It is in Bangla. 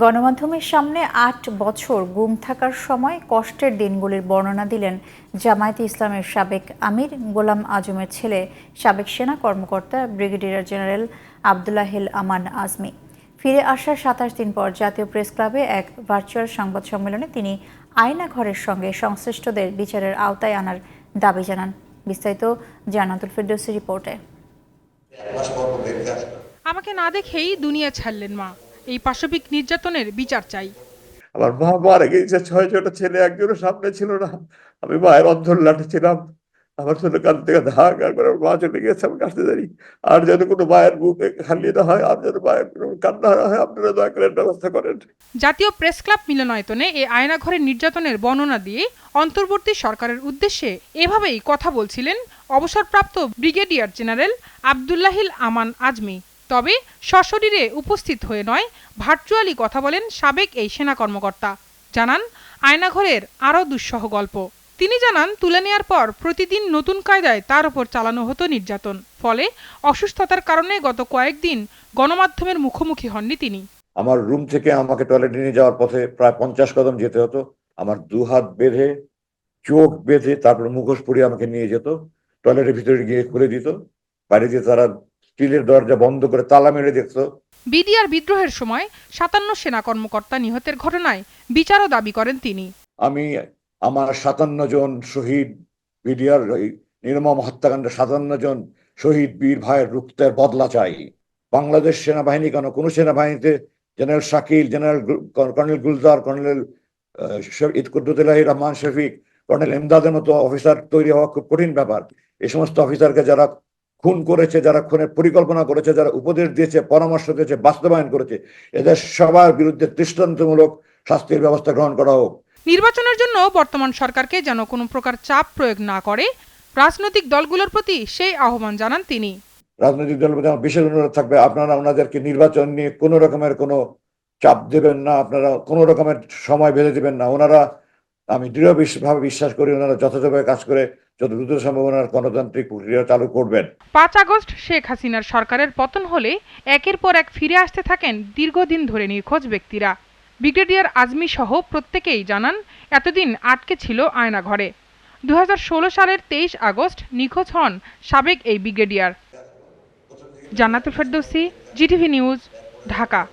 গণমাধ্যমের সামনে আট বছর গুম থাকার সময় কষ্টের দিনগুলির বর্ণনা দিলেন জামায়াতে ইসলামের সাবেক আমির গোলাম আজমের ছেলে সাবেক সেনা কর্মকর্তা ব্রিগেডিয়ার জেনারেল আবদুল্লাহিল আমান আজমি। ফিরে আসার সাতাশ দিন পর জাতীয় প্রেস ক্লাবে এক ভার্চুয়াল সংবাদ সম্মেলনে তিনি আয়না ঘরের সঙ্গে সংশ্লিষ্টদের বিচারের আওতায় আনার দাবি জানান। বিস্তারিত জানাতুল ফেরদৌসি রিপোর্টে। আমাকে না দেখেই দুনিয়া ছাড়লেন মা। এই পাশবিক নির্যাতনের বিচার চাই। আমার মা মারা গিয়েছে ছয় ছটা ছেলে একজনের সামনে ছিল না। আমি মায়ের অন্ধর লাঠি ছিলাম। আমার ছোট কান থেকে ধাক করে মা চলে গেছে আমি কাটতে জানি। আর যেন কোনো মায়ের বুকে খালি না হয় আর যেন মায়ের কান্না না হয় আপনারা দয়া করে ব্যবস্থা করেন। জাতীয় প্রেস ক্লাব মিলনায়তনে এই আয়নাঘরের নির্যাতনের বর্ণনা দিয়ে অন্তর্বর্তী সরকারের উদ্দেশ্যে এভাবেই কথা বলছিলেন অবসরপ্রাপ্ত ব্রিগেডিয়ার জেনারেল আবদুল্লাহিল আমান আজমি। তবে সশরীরে উপস্থিত হয়ে নয়, ভার্চুয়ালি কথা বলেন সাবেক এই সেনা কর্মকর্তা। জানান, আয়নাঘরের আরও দুঃসহ গল্প। তিনি জানান, তুলে নেওয়ার পর প্রতিদিন নতুন কায়দায় তার ওপর চালানো হতো নির্যাতন। ফলে অসুস্থতার কারণে গত কয়েকদিন গণমাধ্যমের মুখোমুখি হননি তিনি। আমার রুম থেকে আমাকে টয়লেটে নিয়ে যাওয়ার পথে প্রায় পঞ্চাশ কদম যেতে হতো। আমার দু হাত বেঁধে, চোখ বেঁধে তারপর মুখোশ পরিয়ে আমাকে নিয়ে যেত। টয়লেটের ভিতরে গিয়ে খুলে দিত। বাইরে দিয়ে তারা স্টিলের দরজা বন্ধ করে তালা মেরে দেখতো বিডিআর বিদ্রোহের সময় সাতান্ন সেনা কর্মকর্তা নিহতের ঘটনায় বিচারও দাবি করেন তিনি। আমি আমার সাতান্ন জন শহীদ বিডিআর নির্মম হত্যাকাণ্ডে সাতান্ন জন শহীদ বীর ভাইয়ের রুক্তের বদলা চাই। বাংলাদেশ সেনাবাহিনী কেন? কোন সেনাবাহিনীতে general Shakil general colonel Gulzar colonel Idkuddullah Rahman Shafiq colonel এমদাদের মতো অফিসার তৈরি হওয়া খুব কঠিন ব্যাপার। এই সমস্ত অফিসারকে যারা খুন করেছে যারা খুনের পরিকল্পনা করেছে যারা উপদেশ দিয়েছে পরামর্শ দিয়েছে বাস্তবায়ন করেছে এদের সবার বিরুদ্ধে দৃষ্টান্তমূলক শাস্তির ব্যবস্থা গ্রহণ করা হোক। নির্বাচনের জন্য বর্তমান সরকারকে যেন কোনো প্রকার চাপ প্রয়োগ না করে রাজনৈতিক দলগুলোর প্রতি সেই আহ্বান জানান তিনি। রাজনৈতিক দলের প্রতি আমার বিশেষ অনুরোধ থাকবে আপনারা ওনাদেরকে নির্বাচন নিয়ে কোনো রকমের কোনো চাপ দেবেন না আপনারা কোনো রকমের সময় বেঁধে দেবেন না ওনারা আমি দৃঢ় বিশ- বিশ্বাস করি ওনারা যথাযথভাবে কাজ করে যত দ্রুত সম্ভব ওনার গণতান্ত্রিক প্রক্রিয়া চালু করবেন। পাঁচ আগস্ট শেখ হাসিনার সরকারের পতন হলে একের পর এক ফিরে আসতে থাকেন দীর্ঘদিন ধরে নিখোঁজ ব্যক্তিরা। ব্রিগেডিয়ার আজমি সহ প্রত্যেকেই জানান, এতদিন আটকে ছিল আয়না ঘরে দু হাজার ষোলো সালের তেইশ আগস্ট নিখোঁজ হন সাবেক এই brigadier. Jannatul Ferdousi, GTV news, Dhaka.